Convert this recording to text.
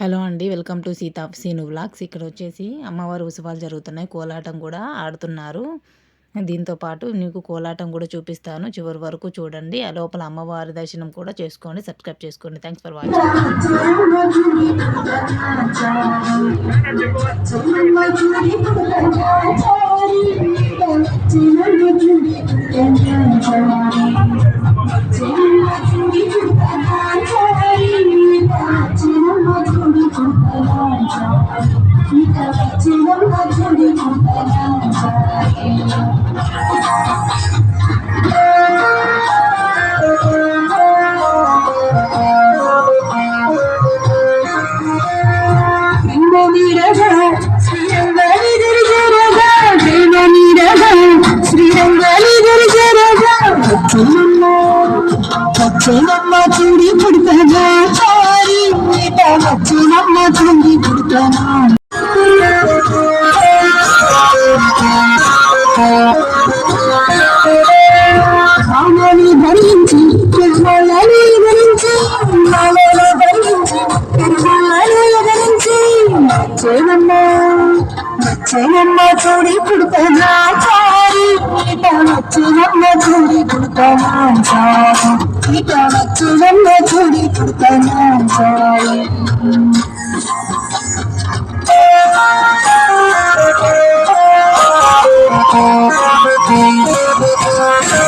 Hello అండి welcome to Seetha Seenu blogs ఇక్కడ వచ్చేసి అమ్మవారి ఉత్సవాలు జరుగుతున్నాయి. కోలాటం కూడా ఆడుతున్నారు. దీంతో పాటు నీకు కోలాటం కూడా చూపిస్తాను. చివరి వరకు చూడండి. ఆ లోపల అమ్మవారి దర్శనం కూడా చేసుకోండి. సబ్స్క్రైబ్ చేసుకోండి. థ్యాంక్స్ ఫర్ వాచింగ్ వచ్చేనమ్మ చూడి పుడతానా చారి వచ్చేనమ్మ చూడి పుడతానా భరించి తిరుమలని భరించి మామని భరించి తిరుమలని భరించి వచ్చేనమ్మ వచ్చేనమ్మ చూడి పుడతానా చారి వచ్చేనమ్మ చూడి చారి చూడి చారి Oh, oh,